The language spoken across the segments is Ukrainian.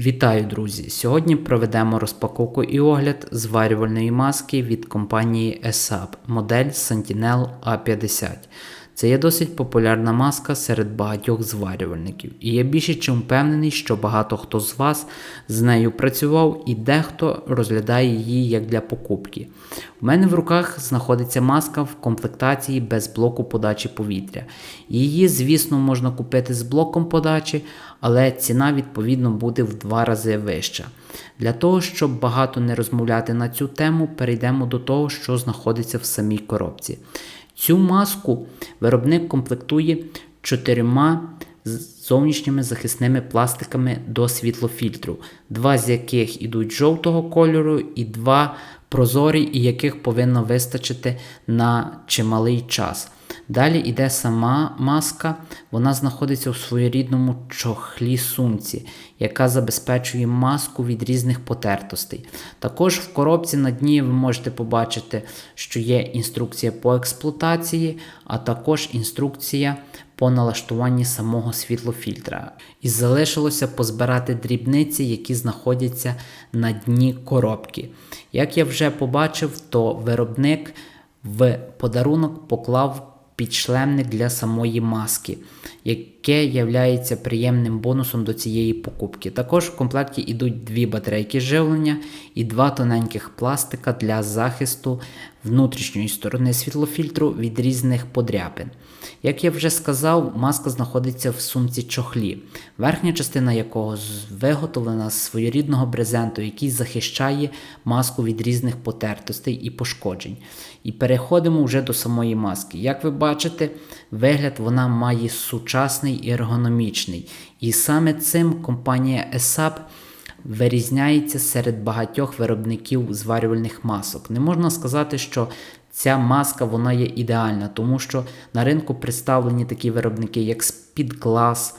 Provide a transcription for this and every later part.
Вітаю, друзі! Сьогодні проведемо розпаковку і огляд зварювальної маски від компанії ESAP модель Sentinel A50. Це є досить популярна маска серед багатьох зварювальників, і я більше чим впевнений, що багато хто з вас з нею працював і дехто розглядає її як для покупки. У мене в руках знаходиться маска в комплектації без блоку подачі повітря. Її, звісно, можна купити з блоком подачі, але ціна відповідно буде в два рази вища. Для того, щоб багато не розмовляти на цю тему, перейдемо до того, що знаходиться в самій коробці. Цю маску виробник комплектує чотирма зовнішніми захисними пластиками до світлофільтру, два з яких ідуть жовтого кольору, і два прозорі, і яких повинно вистачити на чималий час. Далі йде сама маска, вона знаходиться у своєрідному чохлі сумці, яка забезпечує маску від різних потертостей. Також в коробці на дні ви можете побачити, що є інструкція по експлуатації, а також інструкція по налаштуванні самого світлофільтра. І залишилося позбирати дрібниці, які знаходяться на дні коробки. Як я вже побачив, то виробник в подарунок поклав підшлемник для самої маски, яке є приємним бонусом до цієї покупки. Також в комплекті йдуть дві батарейки живлення і два тоненьких пластика для захисту внутрішньої сторони світлофільтру від різних подряпин. Як я вже сказав, маска знаходиться в сумці чохлі, верхня частина якого виготовлена з своєрідного брезенту, який захищає маску від різних потертостей і пошкоджень. І переходимо вже до самої маски. Як ви бачите, вигляд вона має сучасний і ергономічний. І саме цим компанія ESAP вирізняється серед багатьох виробників зварювальних масок. Не можна сказати, що ця маска вона є ідеальна, тому що на ринку представлені такі виробники, як Speedglass,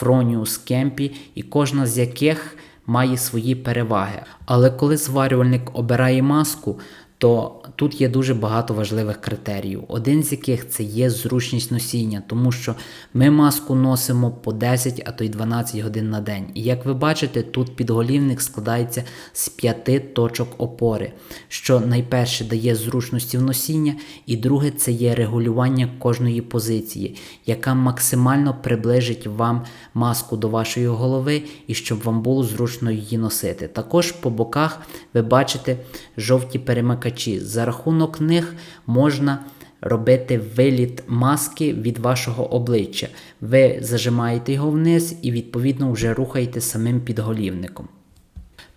Fronius, Кемпі, і кожна з яких має свої переваги. Але коли зварювальник обирає маску, то тут є дуже багато важливих критеріїв. Один з яких це є зручність носіння, тому що ми маску носимо по 10, а то й 12 годин на день. І як ви бачите, тут підголівник складається з п'яти точок опори, що найперше дає зручності в носіння, і друге це є регулювання кожної позиції, яка максимально приближить вам маску до вашої голови і щоб вам було зручно її носити. Також по боках ви бачите жовті перемикачі. За рахунок них можна робити виліт маски від вашого обличчя. Ви зажимаєте його вниз і, відповідно, вже рухаєте самим підголівником.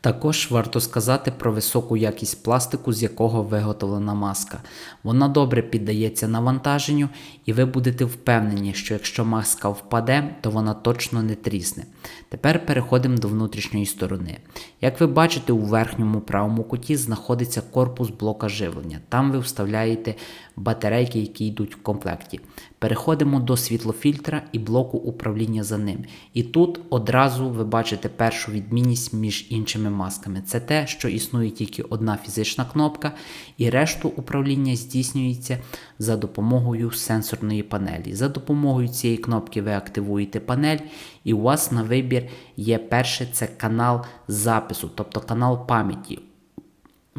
Також варто сказати про високу якість пластику, з якого виготовлена маска. Вона добре піддається навантаженню, і ви будете впевнені, що якщо маска впаде, то вона точно не трісне. Тепер переходимо до внутрішньої сторони. Як ви бачите, у верхньому правому куті знаходиться корпус блока живлення. Там ви вставляєте батарейки, які йдуть в комплекті. Переходимо до світлофільтра і блоку управління за ним. І тут одразу ви бачите першу відмінність між іншими масками. Це те, що існує тільки одна фізична кнопка, і решту управління здійснюється за допомогою сенсорної панелі. За допомогою цієї кнопки ви активуєте панель, і у вас на вибір є перше це канал запису, тобто канал пам'яті.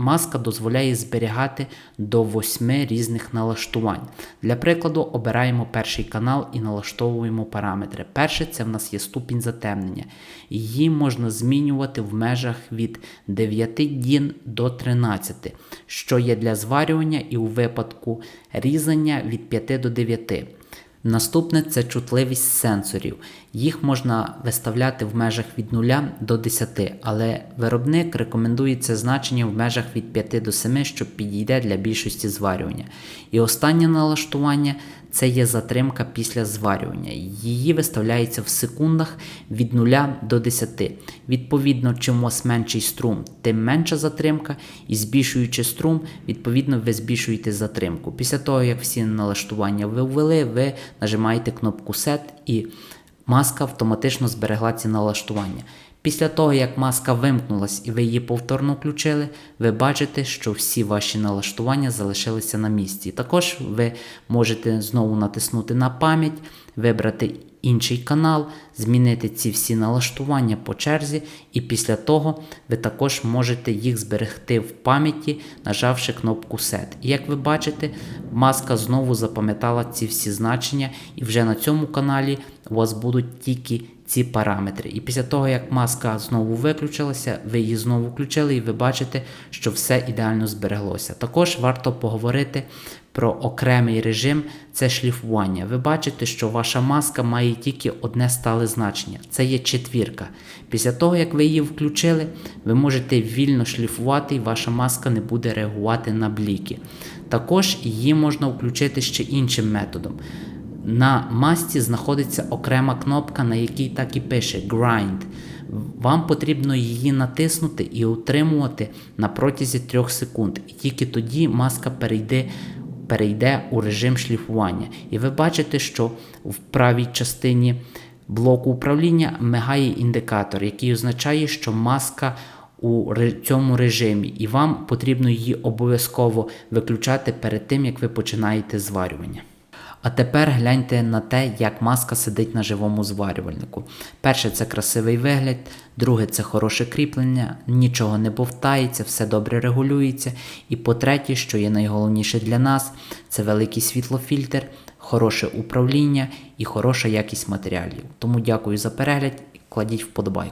Маска дозволяє зберігати до 8 різних налаштувань. Для прикладу, обираємо перший канал і налаштовуємо параметри. Перше це в нас є ступінь затемнення. Її можна змінювати в межах від 9 дін до 13, що є для зварювання і у випадку різання від 5 до 9. Наступне це чутливість сенсорів. Їх можна виставляти в межах від 0 до 10, але виробник рекомендує це значення в межах від 5 до 7, що підійде для більшості зварювання. І останнє налаштування це є затримка після зварювання. Її виставляється в секундах від 0 до 10. Відповідно, чим у вас менший струм, тим менша затримка, і збільшуючи струм, відповідно, ви збільшуєте затримку. Після того, як всі налаштування ви ввели, ви нажимаєте кнопку Set і маска автоматично зберегла ці налаштування. Після того, як маска вимкнулась і ви її повторно включили, ви бачите, що всі ваші налаштування залишилися на місці. Також ви можете знову натиснути на пам'ять, вибрати інший канал, змінити ці всі налаштування по черзі, і після того ви також можете їх зберегти в пам'яті, нажавши кнопку Set. І як ви бачите, маска знову запам'ятала ці всі значення, і вже на цьому каналі у вас будуть тільки ці параметри. І після того, як маска знову виключилася, ви її знову включили, і ви бачите, що все ідеально збереглося. Також варто поговорити про окремий режим це шліфування. Ви бачите, що ваша маска має тільки одне стале значення це є четвірка. Після того, як ви її включили, ви можете вільно шліфувати, і ваша маска не буде реагувати на бліки. Також її можна включити ще іншим методом. На масці знаходиться окрема кнопка, на якій так і пише Grind. Вам потрібно її натиснути і утримувати на протязі 3 секунд. І тільки тоді маска перейде, перейде у режим шліфування. І ви бачите, що в правій частині блоку управління мигає індикатор, який означає, що маска у цьому режимі, і вам потрібно її обов'язково виключати перед тим, як ви починаєте зварювання. А тепер гляньте на те, як маска сидить на живому зварювальнику. Перше це красивий вигляд, друге це хороше кріплення, нічого не бовтається, все добре регулюється. І по-третє, що є найголовніше для нас, це великий світлофільтр, хороше управління і хороша якість матеріалів. Тому дякую за перегляд кладіть вподобайку.